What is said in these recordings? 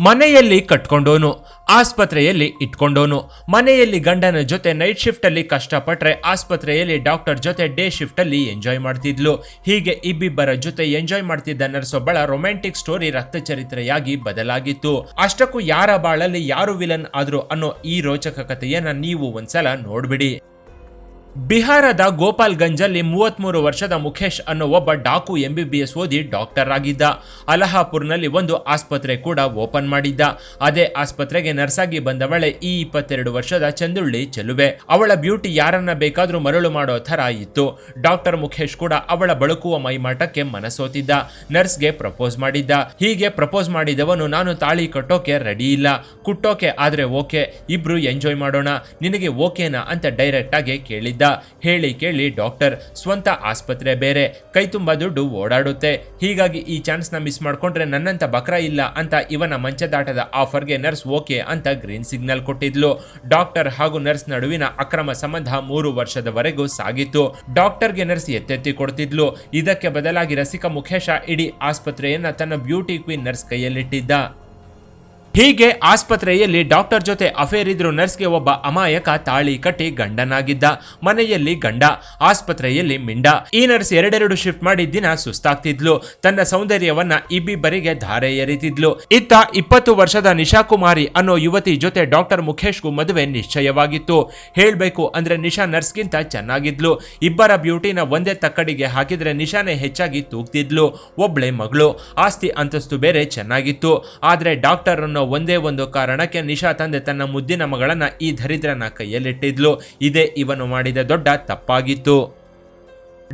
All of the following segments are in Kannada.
ಮನೆಯಲ್ಲಿ ಕಟ್ಕೊಂಡೋನು, ಆಸ್ಪತ್ರೆಯಲ್ಲಿ ಇಟ್ಕೊಂಡೋನು. ಮನೆಯಲ್ಲಿ ಗಂಡನ ಜೊತೆ ನೈಟ್ ಶಿಫ್ಟ್ ಅಲ್ಲಿ ಕಷ್ಟಪಟ್ರೆ ಆಸ್ಪತ್ರೆಯಲ್ಲಿ ಡಾಕ್ಟರ್ ಜೊತೆ ಡೇ ಶಿಫ್ಟ್ ಅಲ್ಲಿ ಎಂಜಾಯ್ ಮಾಡ್ತಿದ್ಲು. ಹೀಗೆ ಇಬ್ಬಿಬ್ಬರ ಜೊತೆ ಎಂಜಾಯ್ ಮಾಡ್ತಿದ್ದ ನರ್ಸೊಬ್ಬಳ ರೊಮ್ಯಾಂಟಿಕ್ ಸ್ಟೋರಿ ರಕ್ತ ಚರಿತ್ರೆಯಾಗಿ ಬದಲಾಗಿತ್ತು. ಅಷ್ಟಕ್ಕೂ ಯಾರ ಬಾಳಲ್ಲಿ ಯಾರು ವಿಲನ್ ಆದ್ರು ಅನ್ನೋ ಈ ರೋಚಕ ಕಥೆಯನ್ನ ನೀವು ಒಂದ್ಸಲ ನೋಡ್ಬಿಡಿ. ಬಿಹಾರದ ಗೋಪಾಲ್ಗಂಜಲ್ಲಿ ಮೂವತ್ಮೂರು ವರ್ಷದ ಮುಖೇಶ್ ಅನ್ನೋ ಒಬ್ಬ ಡಾಕು ಎಂಬಿಬಿಎಸ್ ಓದಿ ಡಾಕ್ಟರ್ ಆಗಿದ್ದ. ಅಲಹಾಪುರ್ನಲ್ಲಿ ಒಂದು ಆಸ್ಪತ್ರೆ ಕೂಡ ಓಪನ್ ಮಾಡಿದ್ದ. ಅದೇ ಆಸ್ಪತ್ರೆಗೆ ನರ್ಸಾಗಿ ಬಂದವಳೆ ಈ ಇಪ್ಪತ್ತೆರಡು ವರ್ಷದ ಚಂದುಳ್ಳಿ ಚೆಲುವೆ. ಅವಳ ಬ್ಯೂಟಿ ಯಾರನ್ನ ಬೇಕಾದ್ರೂ ಮರಳು ಮಾಡೋ ಥರ ಇತ್ತು. ಡಾಕ್ಟರ್ ಮುಖೇಶ್ ಕೂಡ ಅವಳ ಬಳುಕುವ ಮೈಮಾಟಕ್ಕೆ ಮನಸೋತಿದ್ದ. ನರ್ಸ್ಗೆ ಪ್ರಪೋಸ್ ಮಾಡಿದ್ದ. ಹೀಗೆ ಪ್ರಪೋಸ್ ಮಾಡಿದವನು ನಾನು ತಾಳಿ ಕಟ್ಟೋಕೆ ರೆಡಿ ಇಲ್ಲ. ಕುಟ್ಟೋಕೆ ಆದ್ರೆ ಓಕೆ. ಇಬ್ರು ಎಂಜಾಯ್ ಮಾಡೋಣ. ನಿನಗೆ ಓಕೆನಾ ಅಂತ ಡೈರೆಕ್ಟ್ ಆಗಿ ಕೇಳಿದ್ದ. ಹೇಳಿ ಕೇಳಿ, ಡಾಕ್ಟರ್. ಸ್ವಂತ ಆಸ್ಪತ್ರೆ ಬೇರೆ. ಕೈ ತುಂಬ ದುಡ್ಡು ಓಡಾಡುತ್ತೆ. ಹೀಗಾಗಿ ಈ ಚಾನ್ಸ್ನ ಮಿಸ್ ಮಾಡ್ಕೊಂಡ್ರೆ ನನ್ನಂತ ಬಕ್ರ ಇಲ್ಲ ಅಂತ ಇವನ ಮಂಚದಾಟದ ಆಫರ್ಗೆ ನರ್ಸ್ ಓಕೆ ಅಂತ ಗ್ರೀನ್ ಸಿಗ್ನಲ್ ಕೊಟ್ಟಿದ್ಲು. ಡಾಕ್ಟರ್ ಹಾಗೂ ನರ್ಸ್ ನಡುವಿನ ಅಕ್ರಮ ಸಂಬಂಧ ಮೂರು ವರ್ಷದವರೆಗೂ ಸಾಗಿತ್ತು. ಡಾಕ್ಟರ್ಗೆ ನರ್ಸ್ ಎತ್ತೆತ್ತಿ ಕೊಡ್ತಿದ್ಲು. ಇದಕ್ಕೆ ಬದಲಾಗಿ ರಸಿಕಾ ಮುಖೇಶ ಇಡೀ ಆಸ್ಪತ್ರೆಯನ್ನ ತನ್ನ ಬ್ಯೂಟಿ ಕ್ವೀನ್ ನರ್ಸ್ ಕೈಯಲ್ಲಿಟ್ಟಿದ್ದ. ಹೀಗೆ ಆಸ್ಪತ್ರೆಯಲ್ಲಿ ಡಾಕ್ಟರ್ ಜೊತೆ ಅಫೇರ್ ಇದ್ರು ನರ್ಸ್ಗೆ ಒಬ್ಬ ಅಮಾಯಕ ತಾಳಿ ಕಟ್ಟಿ ಗಂಡನಾಗಿದ್ದ. ಮನೆಯಲ್ಲಿ ಗಂಡ, ಆಸ್ಪತ್ರೆಯಲ್ಲಿ ಮಿಂಡ. ಈ ನರ್ಸ್ ಎರಡೆರಡು ಶಿಫ್ಟ್ ಮಾಡಿ ದಿನ ಸುಸ್ತಾಗ್ತಿದ್ಲು. ತನ್ನ ಸೌಂದರ್ಯವನ್ನ ಇಬ್ಬಿಬ್ಬರಿಗೆ ಧಾರೆ ಎರಿತಿದ್ಲು. ಇತ್ತ ಇಪ್ಪತ್ತು ವರ್ಷದ ನಿಶಾ ಕುಮಾರಿ ಅನ್ನೋ ಯುವತಿ ಜೊತೆ ಡಾಕ್ಟರ್ ಮುಖೇಶ್ಗೂ ಮದುವೆ ನಿಶ್ಚಯವಾಗಿತ್ತು. ಹೇಳ್ಬೇಕು ಅಂದ್ರೆ ನಿಶಾ ನರ್ಸ್ಗಿಂತ ಚೆನ್ನಾಗಿದ್ಲು. ಇಬ್ಬರ ಬ್ಯೂಟಿನ ಒಂದೇ ತಕ್ಕಡಿಗೆ ಹಾಕಿದ್ರೆ ನಿಶಾನೆ ಹೆಚ್ಚಾಗಿ ತೂಗ್ತಿದ್ಲು. ಒಬ್ಳೆ ಮಗಳು, ಆಸ್ತಿ ಅಂತಸ್ತು ಬೇರೆ ಚೆನ್ನಾಗಿತ್ತು. ಆದ್ರೆ ಡಾಕ್ಟರ್ ಅನ್ನೋ ಒಂದೇ ಒಂದು ಕಾರಣಕ್ಕೆ ನಿಶಾ ತಂದೆ ತನ್ನ ಮುದ್ದಿನ ಮಗಳನ್ನ ಈ ದರಿದ್ರನ ಕೈಯಲ್ಲಿಟ್ಟಿದ್ಲು. ಇದೇ ಇವನು ಮಾಡಿದ ದೊಡ್ಡ ತಪ್ಪಾಗಿತ್ತು.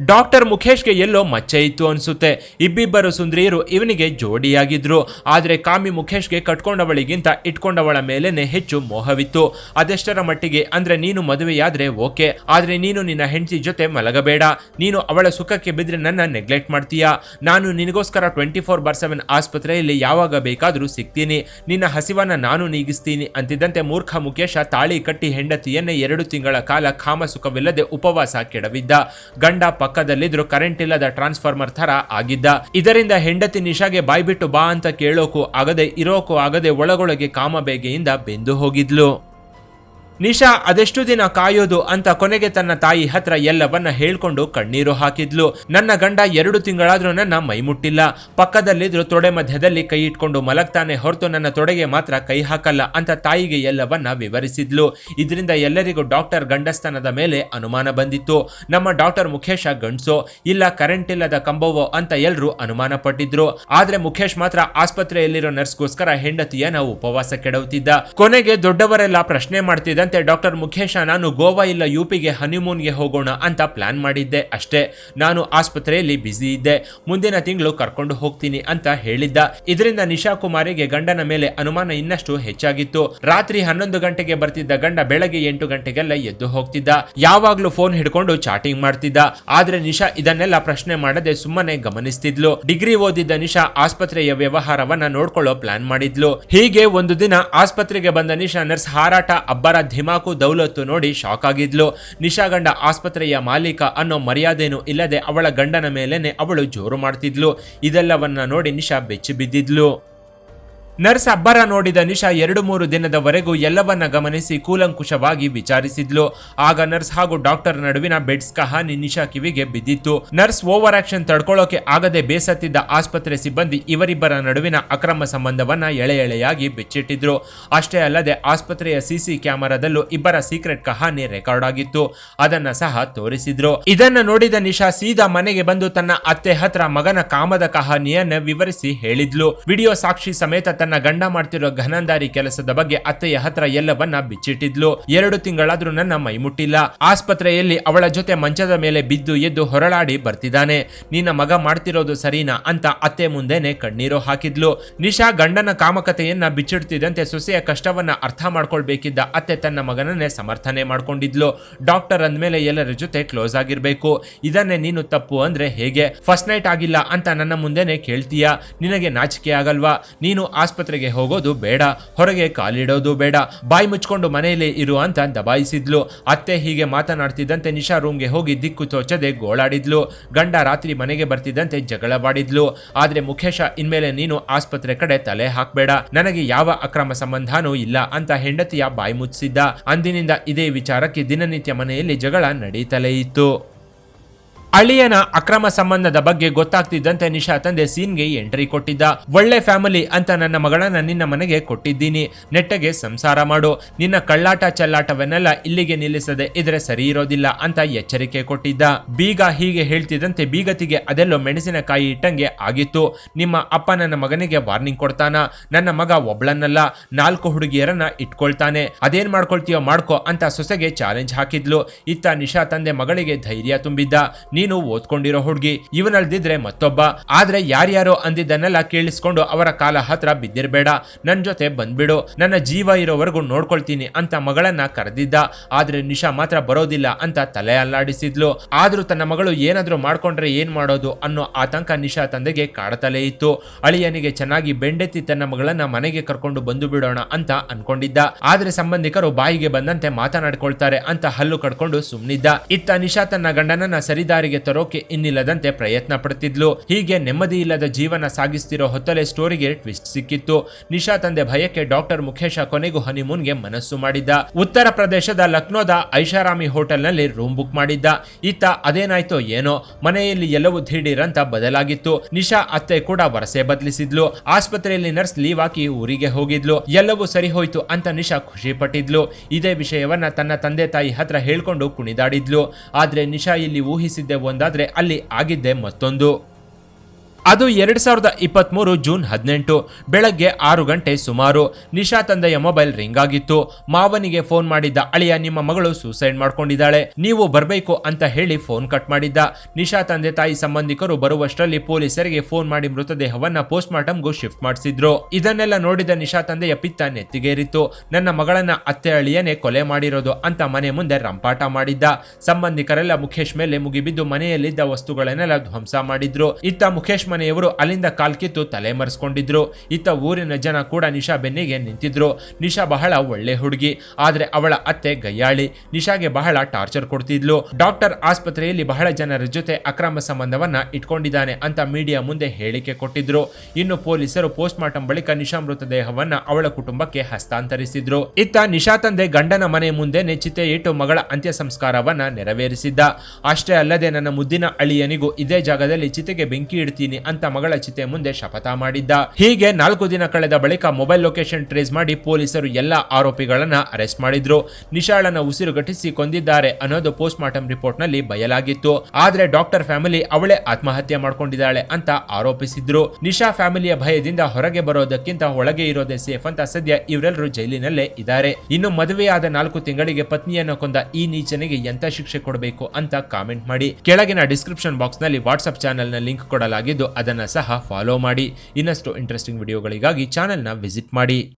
ಡಾಕ್ಟರ್ ಮುಖೇಶ್ಗೆ ಎಲ್ಲೋ ಮಚ್ಚೆ ಇತ್ತು ಅನಿಸುತ್ತೆ. ಇಬ್ಬಿಬ್ಬರು ಸುಂದರಿಯರು ಇವನಿಗೆ ಜೋಡಿಯಾಗಿದ್ರು. ಆದರೆ ಕಾಮಿ ಮುಖೇಶ್ಗೆ ಕಟ್ಕೊಂಡವಳಿಗಿಂತ ಇಟ್ಕೊಂಡವಳ ಮೇಲೇನೆ ಹೆಚ್ಚು ಮೋಹವಿತ್ತು. ಅದೆಷ್ಟರ ಮಟ್ಟಿಗೆ ಅಂದ್ರೆ ನೀನು ಮದುವೆಯಾದ್ರೆ ಓಕೆ. ಆದರೆ ನೀನು ನಿನ್ನ ಹೆಂಡತಿ ಜೊತೆ ಮಲಗಬೇಡ. ನೀನು ಅವಳ ಸುಖಕ್ಕೆ ಬಿದ್ರೆ ನನ್ನ ನೆಗ್ಲೆಕ್ಟ್ ಮಾಡ್ತೀಯಾ? ನಾನು ನಿನಗೋಸ್ಕರ ಟ್ವೆಂಟಿ ಫೋರ್ ಬಾರ್ ಸೆವೆನ್ ಆಸ್ಪತ್ರೆಯಲ್ಲಿ ಯಾವಾಗ ಬೇಕಾದರೂ ಸಿಗ್ತೀನಿ. ನಿನ್ನ ಹಸಿವನ್ನ ನಾನು ನೀಗಿಸ್ತೀನಿ ಅಂತಿದ್ದಂತೆ ಮೂರ್ಖ ಮುಖೇಶ ತಾಳಿ ಕಟ್ಟಿ ಹೆಂಡತಿಯನ್ನೇ ಎರಡು ತಿಂಗಳ ಕಾಲ ಕಾಮ ಸುಖವಿಲ್ಲದೆ ಉಪವಾಸ ಕೆಡವಿದ್ದ. ಗಂಡ ಪಕ್ಕದಲ್ಲಿದ್ರು ಕರೆಂಟ್ ಇಲ್ಲದ ಟ್ರಾನ್ಸ್ಫಾರ್ಮರ್ ತರ ಆಗಿದ್ದ. ಇದರಿಂದ ಹೆಂಡತಿ ನಿಶಾಗೆ ಬಾಯ್ಬಿಟ್ಟು ಬಾ ಅಂತ ಕೇಳೋಕು ಆಗದೆ, ಇರೋಕು ಆಗದೆ ಒಳಗೊಳಗೆ ಕಾಮಬೇಗೆಯಿಂದ ಬೆಂದು ಹೋಗಿದ್ಲು. ನಿಶಾ ಅದೆಷ್ಟು ದಿನ ಕಾಯೋದು ಅಂತ ಕೊನೆಗೆ ತನ್ನ ತಾಯಿ ಹತ್ರ ಎಲ್ಲವನ್ನ ಹೇಳ್ಕೊಂಡು ಕಣ್ಣೀರು ಹಾಕಿದ್ಲು. ನನ್ನ ಗಂಡ ಎರಡು ತಿಂಗಳಾದ್ರೂ ನನ್ನ ಮೈ ಮುಟ್ಟಿಲ್ಲ. ಪಕ್ಕದಲ್ಲಿದ್ರು ತೊಡೆ ಮಧ್ಯದಲ್ಲಿ ಕೈ ಇಟ್ಕೊಂಡು ಮಲಗ್ತಾನೆ ಹೊರತು ನನ್ನ ತೊಡೆಗೆ ಮಾತ್ರ ಕೈ ಹಾಕಲ್ಲ ಅಂತ ತಾಯಿಗೆ ಎಲ್ಲವನ್ನ ವಿವರಿಸಿದ್ಲು. ಇದರಿಂದ ಎಲ್ಲರಿಗೂ ಡಾಕ್ಟರ್ ಗಂಡಸ್ತನದ ಮೇಲೆ ಅನುಮಾನ ಬಂದಿತ್ತು. ನಮ್ಮ ಡಾಕ್ಟರ್ ಮುಖೇಶ ಗಂಡ್ಸೋ, ಇಲ್ಲ ಕರೆಂಟ್ ಇಲ್ಲದ ಕಂಬವೋ ಅಂತ ಎಲ್ಲರೂ ಅನುಮಾನ ಪಟ್ಟಿದ್ರು. ಆದ್ರೆ ಮುಖೇಶ್ ಮಾತ್ರ ಆಸ್ಪತ್ರೆಯಲ್ಲಿರೋ ನರ್ಸ್ಗೋಸ್ಕರ ಹೆಂಡತಿಯನ್ನ ಉಪವಾಸ ಕೆಡವುತ್ತಿದ್ದ ಕೊನೆಗೆ ದೊಡ್ಡವರೆಲ್ಲ ಪ್ರಶ್ನೆ ಮಾಡ್ತಿದ್ದಂತೆ ಡಾಕ್ಟರ್ ಮುಖೇಶ, ನಾನು ಗೋವಾ ಇಲ್ಲ, ಯುಪಿಗೆ ಹನಿಮೂನ್ಗೆ ಹೋಗೋಣ ಅಂತ ಪ್ಲಾನ್ ಮಾಡಿದ್ದೆ ಅಷ್ಟೇ. ನಾನು ಆಸ್ಪತ್ರೆಯಲ್ಲಿ ಬ್ಯುಸಿ ಇದ್ದೆ. ಮುಂದಿನ ತಿಂಗಳು ಕರ್ಕೊಂಡು ಹೋಗ್ತೀನಿ ಅಂತ ಹೇಳಿದ್ದ. ಇದರಿಂದ ನಿಶಾ ಕುಮಾರಿಗೆ ಗಂಡನ ಮೇಲೆ ಅನುಮಾನ ಇನ್ನಷ್ಟು ಹೆಚ್ಚಾಗಿತ್ತು. ರಾತ್ರಿ ಹನ್ನೊಂದು ಗಂಟೆಗೆ ಬರ್ತಿದ್ದ ಗಂಡ ಬೆಳಗ್ಗೆ ಎಂಟು ಗಂಟೆಗೆಲ್ಲ ಎದ್ದು ಹೋಗ್ತಿದ್ದ. ಯಾವಾಗ್ಲೂ ಫೋನ್ ಹಿಡ್ಕೊಂಡು ಚಾಟಿಂಗ್ ಮಾಡ್ತಿದ್ದ. ಆದ್ರೆ ನಿಶಾ ಇದನ್ನೆಲ್ಲ ಪ್ರಶ್ನೆ ಮಾಡದೆ ಸುಮ್ಮನೆ ಗಮನಿಸ್ತಿದ್ಲು. ಡಿಗ್ರಿ ಓದಿದ್ದ ನಿಶಾ ಆಸ್ಪತ್ರೆಯ ವ್ಯವಹಾರವನ್ನ ನೋಡ್ಕೊಳ್ಳೋ ಪ್ಲಾನ್ ಮಾಡಿದ್ಲು. ಹೀಗೆ ಒಂದು ದಿನ ಆಸ್ಪತ್ರೆಗೆ ಬಂದ ನಿಶಾ ನರ್ಸ್ ಹಾರಾಟ, ಅಬ್ಬರ ಧಿಮಾಕು ದೌಲತ್ತು ನೋಡಿ ಶಾಕ್ ಆಗಿದ್ಲು. ನಿಶಾ ಗಂಡ ಆಸ್ಪತ್ರೆಯ ಮಾಲೀಕ ಅನ್ನೋ ಮರ್ಯಾದೆನೂ ಇಲ್ಲದೆ ಅವಳ ಗಂಡನ ಮೇಲೇನೆ ಅವಳು ಜೋರು ಮಾಡ್ತಿದ್ಲು. ಇದೆಲ್ಲವನ್ನ ನೋಡಿ ನಿಶಾ ಬೆಚ್ಚಿ ಬಿದ್ದಿದ್ಲು. ನರ್ಸ್ ಅಬ್ಬರ ನೋಡಿದ ನಿಶಾ ಎರಡು ಮೂರು ದಿನದವರೆಗೂ ಎಲ್ಲವನ್ನ ಗಮನಿಸಿ ಕೂಲಂಕುಷವಾಗಿ ವಿಚಾರಿಸಿದ್ಲು. ಆಗ ನರ್ಸ್ ಹಾಗೂ ಡಾಕ್ಟರ್ ನಡುವಿನ ಬೆಡ್ಸ್ ಕಹಾನಿ ನಿಶಾ ಕಿವಿಗೆ ಬಿದ್ದಿತ್ತು. ನರ್ಸ್ ಓವರ್ ಆಕ್ಷನ್ ತಡ್ಕೊಳ್ಳೋಕೆ ಆಗದೆ ಬೇಸತ್ತಿದ್ದ ಆಸ್ಪತ್ರೆ ಸಿಬ್ಬಂದಿ ಇವರಿಬ್ಬರ ನಡುವಿನ ಅಕ್ರಮ ಸಂಬಂಧವನ್ನ ಎಳೆ ಎಳೆಯಾಗಿ ಬಿಚ್ಚಿಟ್ಟಿದ್ರು. ಅಷ್ಟೇ ಅಲ್ಲದೆ ಆಸ್ಪತ್ರೆಯ ಸಿಸಿ ಕ್ಯಾಮೆರಾದಲ್ಲೂ ಇಬ್ಬರ ಸೀಕ್ರೆಟ್ ಕಹಾನಿ ರೆಕಾರ್ಡ್ ಆಗಿತ್ತು. ಅದನ್ನ ಸಹ ತೋರಿಸಿದ್ರು. ಇದನ್ನ ನೋಡಿದ ನಿಶಾ ಸೀದಾ ಮನೆಗೆ ಬಂದು ತನ್ನ ಅತ್ತೆ ಹತ್ರ ಮಗನ ಕಾಮದ ಕಹಾನಿಯನ್ನ ವಿವರಿಸಿ ಹೇಳಿದ್ಲು. ವಿಡಿಯೋ ಸಾಕ್ಷಿ ಸಮೇತ ತನ್ನ ಗಂಡ ಮಾಡ್ತಿರೋ ಘನಂದಾರಿ ಕೆಲಸದ ಬಗ್ಗೆ ಅತ್ತೆಯ ಹತ್ರ ಎಲ್ಲವನ್ನ ಬಿಚ್ಚಿಟ್ಟಿದ್ಲು. ಎರಡು ತಿಂಗಳಾದ್ರೂ ನನ್ನ ಮೈ ಮುಟ್ಟಿಲ್ಲ. ಆಸ್ಪತ್ರೆಯಲ್ಲಿ ಅವಳ ಜೊತೆ ಮಂಚದ ಮೇಲೆ ಬಿದ್ದು ಎದ್ದು ಹೊರಳಾಡಿ ಬರ್ತಿದ್ದಾನೆ. ನಿನ್ನ ಮಗ ಮಾಡ್ತಿರೋದು ಸರಿನಾ ಅಂತ ಅತ್ತೆ ಮುಂದೆನೆ ಕಣ್ಣೀರು ಹಾಕಿದ್ಲು. ನಿಶಾ ಗಂಡನ ಕಾಮಕತೆಯನ್ನ ಬಿಚ್ಚಿಡ್ತಿದ್ದಂತೆ ಸೊಸೆಯ ಕಷ್ಟವನ್ನ ಅರ್ಥ ಮಾಡ್ಕೊಳ್ಬೇಕಿದ್ದ ಅತ್ತೆ ತನ್ನ ಮಗನನ್ನೇ ಸಮರ್ಥನೆ ಮಾಡ್ಕೊಂಡಿದ್ಲು. ಡಾಕ್ಟರ್ ಅಂದ್ಮೇಲೆ ಎಲ್ಲರ ಜೊತೆ ಕ್ಲೋಸ್ ಆಗಿರ್ಬೇಕು. ಇದನ್ನೇ ನೀನು ತಪ್ಪು ಅಂದ್ರೆ ಹೇಗೆ? ಫಸ್ಟ್ ನೈಟ್ ಆಗಿಲ್ಲ ಅಂತ ನನ್ನ ಮುಂದೆನೆ ಕೇಳ್ತೀಯಾ? ನಿನಗೆ ನಾಚಿಕೆ ಆಗಲ್ವಾ? ನೀನು ಆಸ್ಪತ್ರೆ ಆಸ್ಪತ್ರೆಗೆ ಹೋಗೋದು ಬೇಡ, ಹೊರಗೆ ಕಾಲಿಡೋದು ಬೇಡ, ಬಾಯಿ ಮುಚ್ಕೊಂಡು ಮನೆಯಲ್ಲಿ ಇರು ಅಂತ ದಬಾಯಿಸಿದ್ಲು. ಅತ್ತೆ ಹೀಗೆ ಮಾತನಾಡ್ತಿದ್ದಂತೆ ನಿಶಾ ರೂಮ್ಗೆ ಹೋಗಿ ದಿಕ್ಕು ತೋಚದೆ ಗೋಳಾಡಿದ್ಲು. ಗಂಡ ರಾತ್ರಿ ಮನೆಗೆ ಬರ್ತಿದ್ದಂತೆ ಜಗಳವಾಡಿದ್ಲು ಆದ್ರೆ ಮುಖೇಶ, ಇನ್ಮೇಲೆ ನೀನು ಆಸ್ಪತ್ರೆ ಕಡೆ ತಲೆ ಹಾಕ್ಬೇಡ. ನನಗೆ ಯಾವ ಅಕ್ರಮ ಸಂಬಂಧನೂ ಇಲ್ಲ ಅಂತ ಹೆಂಡತಿಯ ಬಾಯಿ ಮುಚ್ಚಿಸಿದ್ದ ಅಂದಿನಿಂದ ಇದೇ ವಿಚಾರಕ್ಕೆ ದಿನನಿತ್ಯ ಮನೆಯಲ್ಲಿ ಜಗಳ ನಡೀತಲೇ ಇತ್ತು. ಅಳಿಯನ ಅಕ್ರಮ ಸಂಬಂಧದ ಬಗ್ಗೆ ಗೊತ್ತಾಗ್ತಿದ್ದಂತೆ ನಿಶಾ ತಂದೆ ಸೀನ್ಗೆ ಎಂಟ್ರಿ ಕೊಟ್ಟಿದ್ದ. ಒಳ್ಳೆ ಫ್ಯಾಮಿಲಿ ಅಂತ ನನ್ನ ಮಗಳನ್ನ ನಿನ್ನ ಮನೆಗೆ ಕೊಟ್ಟಿದ್ದೀನಿ. ನೆಟ್ಟಗೆ ಸಂಸಾರ ಮಾಡು. ನಿನ್ನ ಕಳ್ಳಾಟ ಚಲ್ಲಾಟವನ್ನೆಲ್ಲ ಇಲ್ಲಿಗೆ ನಿಲ್ಲಿಸದೆ ಇದ್ರೆ ಸರಿ ಇರೋದಿಲ್ಲ ಅಂತ ಎಚ್ಚರಿಕೆ ಕೊಟ್ಟಿದ್ದ. ಬೀಗ ಹೀಗೆ ಹೇಳ್ತಿದ್ದಂತೆ ಬೀಗತಿಗೆ ಅದೆಲ್ಲೋ ಮೆಣಸಿನಕಾಯಿ ಇಟ್ಟಂಗೆ ಆಗಿತ್ತು. ನಿಮ್ಮ ಅಪ್ಪ ನನ್ನ ಮಗನಿಗೆ ವಾರ್ನಿಂಗ್ ಕೊಡ್ತಾನ? ನನ್ನ ಮಗ ಒಬ್ಳನ್ನಲ್ಲ, ನಾಲ್ಕು ಹುಡುಗಿಯರನ್ನ ಇಟ್ಕೊಳ್ತಾನೆ. ಅದೇನ್ ಮಾಡ್ಕೊಳ್ತೀಯೋ ಮಾಡ್ಕೋ ಅಂತ ಸೊಸೆಗೆ ಚಾಲೆಂಜ್ ಹಾಕಿದ್ಲು. ಇತ್ತ ನಿಶಾ ತಂದೆ ಮಗಳಿಗೆ ಧೈರ್ಯ ತುಂಬಿದ್ದ. ನೀನು ಓದ್ಕೊಂಡಿರೋ ಹುಡುಗಿ. ಇವನಲ್ದಿದ್ರೆ ಮತ್ತೊಬ್ಬ. ಆದ್ರೆ ಯಾರ್ಯಾರು ಅಂದಿದ್ದನ್ನೆಲ್ಲ ಕೇಳಿಸ್ಕೊಂಡು ಅವರ ಕಾಲ ಹತ್ರ ಬಿದ್ದಿರ್ಬೇಡ. ನನ್ ಜೊತೆ ಬಂದ್ಬಿಡು. ನನ್ನ ಜೀವ ಇರೋವರೆಗೂ ನೋಡ್ಕೊಳ್ತೀನಿ ಅಂತ ಮಗಳನ್ನ ಕರೆದಿದ್ದ. ಆದ್ರೆ ನಿಶಾ ಮಾತ್ರ ಬರೋದಿಲ್ಲ ಅಂತ ತಲೆ ಅಲ್ಲಾಡಿಸಿದ್ಲು. ಆದ್ರೂ ತನ್ನ ಮಗಳು ಏನಾದ್ರೂ ಮಾಡ್ಕೊಂಡ್ರೆ ಏನ್ ಮಾಡೋದು ಅನ್ನೋ ಆತಂಕ ನಿಶಾ ತಂದೆಗೆ ಕಾಡತಲೇ ಇತ್ತು. ಅಳಿಯನಿಗೆ ಚೆನ್ನಾಗಿ ಬೆಂಡೆತ್ತಿ ತನ್ನ ಮಗಳನ್ನ ಮನೆಗೆ ಕರ್ಕೊಂಡು ಬಂದು ಬಿಡೋಣ ಅಂತ ಅನ್ಕೊಂಡಿದ್ದ. ಆದ್ರೆ ಸಂಬಂಧಿಕರು ಬಾಯಿಗೆ ಬಂದಂತೆ ಮಾತನಾಡ್ಕೊಳ್ತಾರೆ ಅಂತ ಹಲ್ಲು ಕಡ್ಕೊಂಡು ಸುಮ್ನಿದ್ದ. ಇತ್ತ ನಿಶಾ ತನ್ನ ಗಂಡನನ್ನ ಸರಿದಾರಿಗೆ ತರೋಕೆ ಇನ್ನಿಲ್ಲದಂತೆ ಪ್ರಯತ್ನ ಪಡ್ತಿದ್ಲು. ಹೀಗೆ ನೆಮ್ಮದಿ ಇಲ್ಲದ ಜೀವನ ಸಾಗಿಸ್ತಿರೋ ಹೊತ್ತಲೆ ಸ್ಟೋರಿಗೆ ಟ್ವಿಸ್ಟ್ ಸಿಕ್ಕಿತ್ತು. ನಿಶಾ ತಂದೆ ಭಯಕ್ಕೆ ಡಾಕ್ಟರ್ ಮುಖೇಶ ಕೊನೆಗೂ ಹನಿಮೂನ್ಗೆ ಮನಸ್ಸು ಮಾಡಿದ್ದ. ಉತ್ತರ ಪ್ರದೇಶದ ಲಕ್ನೋದ ಐಷಾರಾಮಿ ಹೋಟೆಲ್ನಲ್ಲಿ ರೂಮ್ ಬುಕ್ ಮಾಡಿದ್ದ. ಈತ ಅದೇನಾಯ್ತೋ ಏನೋ, ಮನೆಯಲ್ಲಿ ಎಲ್ಲವೂ ಧೀಡಿರಂತ ಬದಲಾಗಿತ್ತು. ನಿಶಾ ಅತ್ತೆ ಕೂಡ ವರಸೆ ಬದಲಿಸಿದ್ಲು. ಆಸ್ಪತ್ರೆಯಲ್ಲಿ ನರ್ಸ್ ಲೀವ್ ಹಾಕಿ ಊರಿಗೆ ಹೋಗಿದ್ಲು. ಎಲ್ಲವೂ ಸರಿ ಹೋಯ್ತು ಅಂತ ನಿಶಾ ಖುಷಿ ಪಟ್ಟಿದ್ಲು. ಇದೇ ವಿಷಯವನ್ನ ತನ್ನ ತಂದೆ ತಾಯಿ ಹತ್ರ ಹೇಳ್ಕೊಂಡು ಕುಣಿದಾಡಿದ್ಲು. ಆದ್ರೆ ನಿಶಾ ಇಲ್ಲಿ ಊಹಿಸಿದ್ದೆ ಒಂದಾದ್ರೆ ಅಲ್ಲಿ ಆಗಿದ್ದೆ ಮತ್ತೊಂದು. ಅದು ಎರಡ್ ಸಾವಿರದ ಇಪ್ಪತ್ಮೂರು ಜೂನ್ ಹದಿನೆಂಟು. ಬೆಳಗ್ಗೆ ಆರು ಗಂಟೆ ಸುಮಾರು. ನಿಶಾ ತಂದೆಯ ಮೊಬೈಲ್ ರಿಂಗ್ ಆಗಿತ್ತು. ಮಾವನಿಗೆ ಫೋನ್ ಮಾಡಿದ್ದ ಅಳಿಯ ನಿಮ್ಮ ಮಗಳು ಸೂಸೈಡ್ ಮಾಡ್ಕೊಂಡಿದ್ದಾಳೆ. ನೀವು ಬರಬೇಕು ಅಂತ ಹೇಳಿ ಫೋನ್ ಕಟ್ ಮಾಡಿದ್ದ. ನಿಶಾ ತಂದೆ ತಾಯಿ ಸಂಬಂಧಿಕರು ಬರುವಷ್ಟರಲ್ಲಿ ಪೊಲೀಸರಿಗೆ ಫೋನ್ ಮಾಡಿ ಮೃತದೇಹವನ್ನ ಪೋಸ್ಟ್ ಮಾರ್ಟಮ್ಗೂ ಶಿಫ್ಟ್ ಮಾಡಿಸಿದ್ರು. ಇದನ್ನೆಲ್ಲ ನೋಡಿದ ನಿಶಾ ತಂದೆಯ ಪಿತ್ತ ನೆತ್ತಿಗೇರಿತ್ತು. ನನ್ನ ಮಗಳನ್ನ ಅತ್ತೆ ಅಳಿಯನೇ ಕೊಲೆ ಮಾಡಿರೋದು ಅಂತ ಮನೆ ಮುಂದೆ ರಂಪಾಟ ಮಾಡಿದ್ದ. ಸಂಬಂಧಿಕರೆಲ್ಲ ಮುಖೇಶ್ ಮೇಲೆ ಮುಗಿಬಿದ್ದು ಮನೆಯಲ್ಲಿದ್ದ ವಸ್ತುಗಳನ್ನೆಲ್ಲ ಧ್ವಂಸ ಮಾಡಿದ್ರು. ಇತ್ತ ಮುಖೇಶ್ ಮನೆಯವರು ಅಲ್ಲಿಂದ ಕಾಲ್ಕಿತ್ತು ತಲೆ ಮರೆಸ್ಕೊಂಡಿದ್ರು ಇತ್ತ ಊರಿನ ಜನ ಕೂಡ ನಿಶಾ ಬೆನ್ನಿಗೆ ನಿಂತಿದ್ರು. ನಿಶಾ ಬಹಳ ಒಳ್ಳೆ ಹುಡುಗಿ, ಆದ್ರೆ ಅವಳ ಅತ್ತೆ ಗಯ್ಯಾಳಿ. ನಿಶಾಗೆ ಬಹಳ ಟಾರ್ಚರ್ ಕೊಡ್ತಿದ್ಲು. ಡಾಕ್ಟರ್ ಆಸ್ಪತ್ರೆಯಲ್ಲಿ ಬಹಳ ಜನರ ಜೊತೆ ಅಕ್ರಮ ಸಂಬಂಧವನ್ನ ಇಟ್ಕೊಂಡಿದ್ದಾನೆ ಅಂತ ಮೀಡಿಯಾ ಮುಂದೆ ಹೇಳಿಕೆ ಕೊಟ್ಟಿದ್ರು. ಇನ್ನು ಪೊಲೀಸರು ಪೋಸ್ಟ್ ಮಾರ್ಟಂ ಬಳಿಕ ನಿಶಾ ಮೃತದೇಹವನ್ನ ಅವಳ ಕುಟುಂಬಕ್ಕೆ ಹಸ್ತಾಂತರಿಸಿದ್ರು. ಇತ್ತ ನಿಶಾ ತಂದೆ ಗಂಡನ ಮನೆ ಮುಂದೆ ನೆಚ್ಚಿತೆ ಇಟ್ಟು ಮಗಳ ಅಂತ್ಯ ಸಂಸ್ಕಾರವನ್ನ ನೆರವೇರಿಸಿದ್ದ. ಅಷ್ಟೇ ಅಲ್ಲದೆ ನನ್ನ ಮುದ್ದಿನ ಅಳಿಯನಿಗೂ ಇದೇ ಜಾಗದಲ್ಲಿ ಚಿತೆಗೆ ಬೆಂಕಿ ಇಡ್ತೀನಿ ಅಂತ ಮಗಳ ಚಿತೆ ಮುಂದೆ ಶಪಥ ಮಾಡಿದ್ದ. ಹೀಗೆ ನಾಲ್ಕು ದಿನ ಕಳೆದ ಬಳಿಕ ಮೊಬೈಲ್ ಲೊಕೇಶನ್ ಟ್ರೇಸ್ ಮಾಡಿ ಪೊಲೀಸರು ಎಲ್ಲಾ ಆರೋಪಿಗಳನ್ನ ಅರೆಸ್ಟ್ ಮಾಡಿದ್ರು. ನಿಶಾಳನ ಉಸಿರುಗಟ್ಟಿಸಿ ಕೊಂದಿದ್ದಾರೆ ಅನ್ನೋದು ಪೋಸ್ಟ್ ಮಾರ್ಟಮ್ ರಿಪೋರ್ಟ್ನಲ್ಲಿ ಬಯಲಾಗಿತ್ತು. ಆದ್ರೆ ಡಾಕ್ಟರ್ ಫ್ಯಾಮಿಲಿ ಅವಳೇ ಆತ್ಮಹತ್ಯೆ ಮಾಡ್ಕೊಂಡಿದ್ದಾಳೆ ಅಂತ ಆರೋಪಿಸಿದ್ರು. ನಿಶಾ ಫ್ಯಾಮಿಲಿಯ ಭಯದಿಂದ ಹೊರಗೆ ಬರೋದಕ್ಕಿಂತ ಒಳಗೆ ಇರೋದೇ ಸೇಫ್ ಅಂತ ಸದ್ಯ ಇವರೆಲ್ಲರೂ ಜೈಲಿನಲ್ಲೇ ಇದ್ದಾರೆ. ಇನ್ನು ಮದುವೆಯಾದ ನಾಲ್ಕು ತಿಂಗಳಿಗೆ ಪತ್ನಿಯನ್ನು ಕೊಂದ ಈ ನೀಚನಿಗೆ ಎಂತ ಶಿಕ್ಷೆ ಕೊಡಬೇಕು ಅಂತ ಕಾಮೆಂಟ್ ಮಾಡಿ. ಕೆಳಗಿನ ಡಿಸ್ಕ್ರಿಪ್ಷನ್ ಬಾಕ್ಸ್ನಲ್ಲಿ ವಾಟ್ಸ್ಆಪ್ ಚಾನೆಲ್ನ ಲಿಂಕ್ ಕೊಡಲಾಗಿದ್ದು ಅದನ್ನ ಸಹ ಫಾಲೋ ಮಾಡಿ. ಇನ್ನಷ್ಟು ಇಂಟ್ರೆಸ್ಟಿಂಗ್ ವಿಡಿಯೋಗಳಿಗಾಗಿ ಚಾನೆಲ್ನ ವಿಸಿಟ್ ಮಾಡಿ.